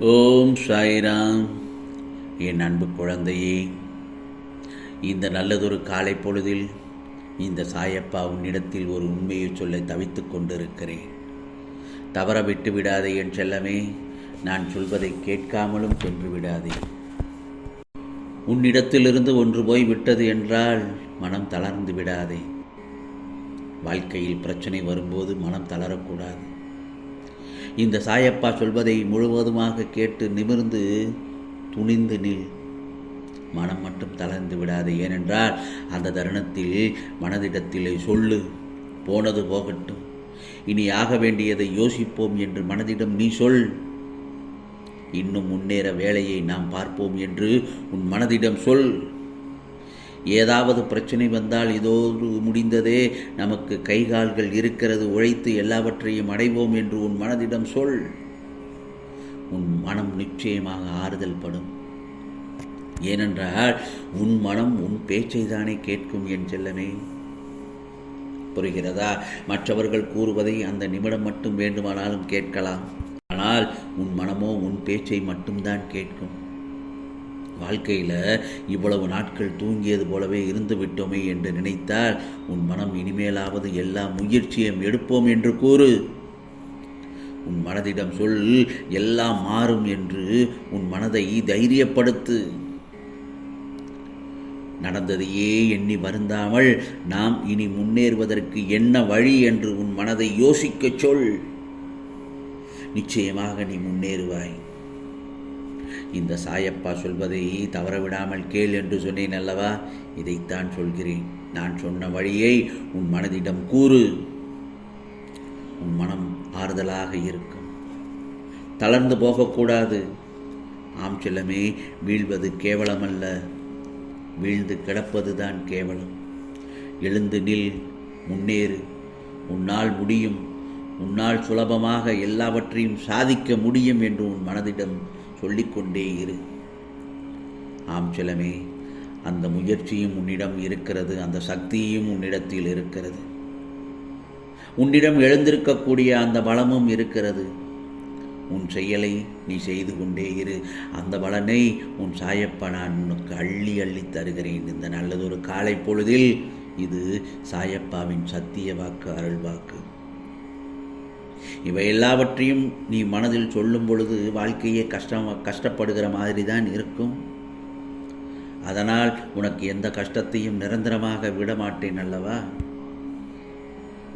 ஓம் சாய்ராம். என் அன்பு குழந்தையே இந்த நல்லதொரு காலை பொழுதில் இந்த சாயப்பா உன்னிடத்தில் ஒரு உண்மையை சொல்ல தவித்துக் கொண்டிருக்கிறேன். தவற விட்டு விடாதே என் செல்லமே நான் சொல்வதை கேட்காமலும் சென்று விடாதே. உன்னிடத்திலிருந்து ஒன்று போய் விட்டது என்றால் மனம் தளர்ந்து விடாதே. வாழ்க்கையில் பிரச்சனை வரும்போது மனம் தளரக்கூடாது. இந்த சாயப்பா சொல்வதை முழுவதுமாக கேட்டு நிமிர்ந்து துணிந்து நில். மனம் மட்டும் தளர்ந்து விடாது ஏனென்றால் அந்த தருணத்தில் மனதிடத்திலே சொல்லு போனது போகட்டும். இனி ஆக வேண்டியதை யோசிப்போம் என்று மனதிடம் நீ சொல். இன்னும் முன்னேற வேலையை நாம் பார்ப்போம் என்று உன் மனதிடம் சொல். ஏதாவது பிரச்சனை வந்தால் இதோடு முடிந்ததே. நமக்கு கைகால்கள் இருக்கிறது உழைத்து எல்லாவற்றையும் அடைவோம் என்று உன் மனதிடம் சொல். உன் மனம் நிச்சயமாக ஆறுதல் படும். ஏனென்றால் உன் மனம் உன் பேச்சை தானே கேட்கும் என் செல்லமே. புரிகிறதா? மற்றவர்கள் கூறுவதை அந்த நிமிடம் மட்டும் வேண்டுமானாலும் கேட்கலாம். ஆனால் உன் மனமோ உன் பேச்சை மட்டும்தான் கேட்கும். வாழ்க்கையில் இவ்வளவு நாட்கள் தூங்கியது போலவே இருந்து விட்டோமே என்று நினைத்தால் உன் மனம் இனிமேலாவது எல்லா முயற்சியும் எடுப்போம் என்று கூறு. உன் மனதிடம் சொல் எல்லாம் மாறும் என்று உன் மனதை தைரியப்படுத்து. நடந்ததையே எண்ணி வருந்தாமல் நாம் இனி முன்னேறுவதற்கு என்ன வழி என்று உன் மனதை யோசிக்கச் சொல். நிச்சயமாக நீ முன்னேறுவாய். இந்த சாயப்பா சொல்வதை தவறவிடாமல் கேள் என்று சொன்னேன் அல்லவா? இதைத்தான் சொல்கிறேன். நான் சொன்ன வழியை உன் மனதிடம் கூறு. உன் மனம் ஆறுதலாக இருக்கும். தளர்ந்து போகக்கூடாது. ஆம் செல்லமே வீழ்வது கேவலமல்ல. வீழ்ந்து கிடப்பதுதான் கேவலம். எழுந்து நில் முன்னேறு. உன்னால் முடியும். உன்னால் சுலபமாக எல்லாவற்றையும் சாதிக்க முடியும் என்று உன் மனதிடம் சொல்லிக்கொண்டே இரு. ஆம் செலமே அந்த முயற்சியும் உன்னிடம் இருக்கிறது அந்த சக்தியும் உன்னிடத்தில் இருக்கிறது. உன்னிடம் எழுந்திருக்கக்கூடிய அந்த பலமும் இருக்கிறது. உன் செயலை நீ செய்து கொண்டே இரு. அந்த பலனை உன் சாயப்பா நான் உனக்கு அள்ளி அள்ளி தருகிறேன். இந்த நல்லதொரு காலை பொழுதில் இது சாயப்பாவின் சத்திய வாக்கு அருள் வாக்கு. இவை எல்லாவற்றையும் நீ மனதில் சொல்லும் பொழுது வாழ்க்கையே கஷ்டம் கஷ்டப்படுகிற மாதிரி தான் இருக்கும். அதனால் உனக்கு எந்த கஷ்டத்தையும் நிரந்தரமாக விட மாட்டேன் அல்லவா?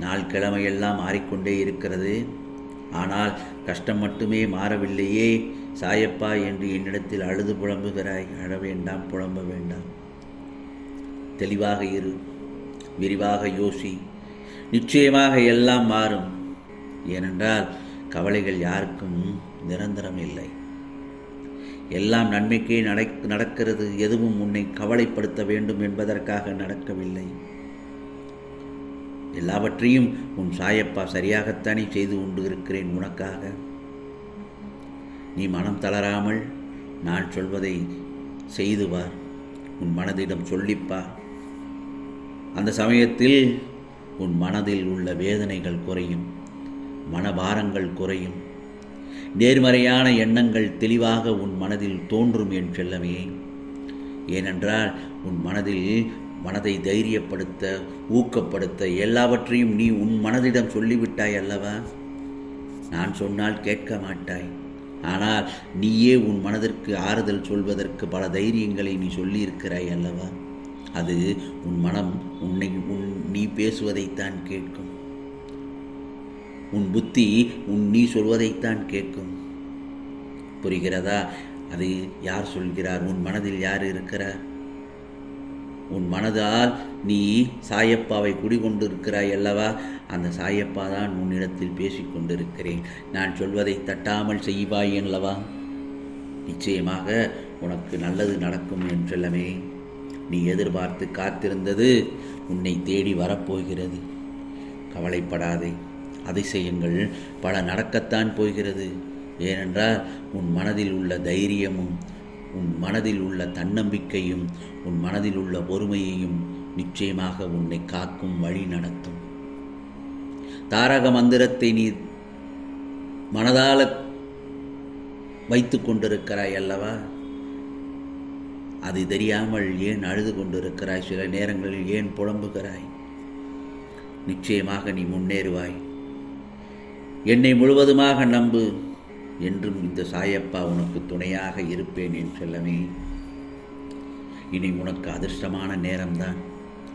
நாள் கிழமையெல்லாம் மாறிக்கொண்டே இருக்கிறது. ஆனால் கஷ்டம் மட்டுமே மாறவில்லையே. சாயப்பா என்று என்னிடத்தில் அழுது புலம்புகிறாய். அழ வேண்டாம் புலம்ப வேண்டாம். தெளிவாக இரு. விரிவாக யோசி. நிச்சயமாக எல்லாம் மாறும். ஏனென்றால் கவலைகள் யாருக்கும் நிரந்தரம் இல்லை. எல்லாம் நன்மைக்கே நடக் நடக்கிறது எதுவும் உன்னை கவலைப்படுத்த வேண்டும் என்பதற்காக நடக்கவில்லை. எல்லாவற்றையும் உன் சாயப்பா சரியாகத்தானே செய்து கொண்டு இருக்கிறேன் உனக்காக. நீ மனம் தளராமல் நான் சொல்வதை செய்து வா உன் மனதிடம் சொல்லிப்பார் அந்த சமயத்தில் உன் மனதில் உள்ள வேதனைகள் குறையும். மனபாரங்கள் குறையும். நேர்மறையான எண்ணங்கள் தெளிவாக உன் மனதில் தோன்றும் என் செல்லமே. ஏனென்றால் உன் மனதில் மனதை தைரியப்படுத்த ஊக்கப்படுத்த எல்லாவற்றையும் நீ உன் மனதிடம் சொல்லிவிட்டாய் அல்லவா? நான் சொன்னால் கேட்க மாட்டாய். ஆனால் நீயே உன் மனதிற்கு ஆறுதல் சொல்வதற்கு பல தைரியங்களை நீ சொல்லியிருக்கிறாய் அல்லவா? அது உன் மனம் உன்னை உன் நீ பேசுவதைத்தான் கேட்கும். உன் புத்தி உன் நீ சொல்வதைத்தான் கேட்கும். புரிகிறதா? அது யார் சொல்கிறார்? உன் மனதில் யார் இருக்கிறார்? உன் மனதால் நீ சாயப்பாவை குடிகொண்டிருக்கிறாய் அல்லவா? அந்த சாயப்பா தான் உன்னிடத்தில் பேசிக்கொண்டிருக்கிறேன் நான் சொல்வதை தட்டாமல் செய்வாய் அல்லவா? நிச்சயமாக உனக்கு நல்லது நடக்கும் என்றெல்லாமே நீ எதிர்பார்த்து காத்திருந்தது உன்னை தேடி வரப்போகிறது. கவலைப்படாதே. அதிசயங்கள் பல நடக்கத்தான் போகிறது. ஏனென்றால் உன் மனதில் உள்ள தைரியமும் உன் மனதில் உள்ள தன்னம்பிக்கையும் உன் மனதில் உள்ள பொறுமையையும் நிச்சயமாக உன்னை காக்கும் வழி நடத்தும். தாரக மந்திரத்தை நீ மனதால் வைத்து கொண்டிருக்கிறாய் அல்லவா? அது தெரியாமல் ஏன் அழுது கொண்டிருக்கிறாய்? சில நேரங்களில் ஏன் புலம்புகிறாய்? நிச்சயமாக நீ முன்னேறுவாய். என்னை முழுவதுமாக நம்பு. என்றும் இந்த சாயப்பா உனக்கு துணையாக இருப்பேன் என் செல்லமே. இனி உனக்கு அதிர்ஷ்டமான நேரம்தான்.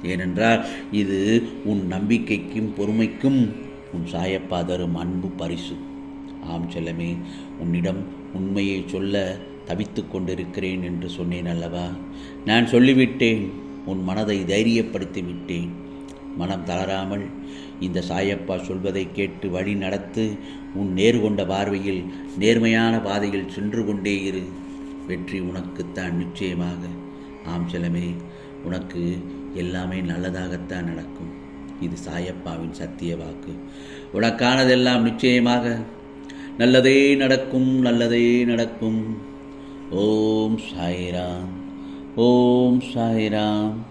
ஏனென்றால் இது உன் நம்பிக்கைக்கும் பொறுமைக்கும் உன் சாயப்பா தரும் அன்பு பரிசு. ஆம் செல்லமே உன்னிடம் உண்மையை சொல்ல தவித்து கொண்டிருக்கிறேன் என்று சொன்னேன் அல்லவா? நான் சொல்லிவிட்டேன் உன் மனதை தைரியப்படுத்தி விட்டேன் மனம் தளராமல் இந்த சாயப்பா சொல்வதை கேட்டு வழி நடத்து உன் நேர்கொண்ட பார்வையில் நேர்மையான பாதையில் சென்று கொண்டே இரு. வெற்றி உனக்குத்தான் நிச்சயமாக. ஆம் செலமே உனக்கு எல்லாமே நல்லதாகத்தான் நடக்கும். இது சாயப்பாவின் சத்திய வாக்கு. உனக்கானதெல்லாம் நிச்சயமாக. நல்லதே நடக்கும் நல்லதே நடக்கும். ஓம் சாய்ராம் ஓம் சாய்ராம்.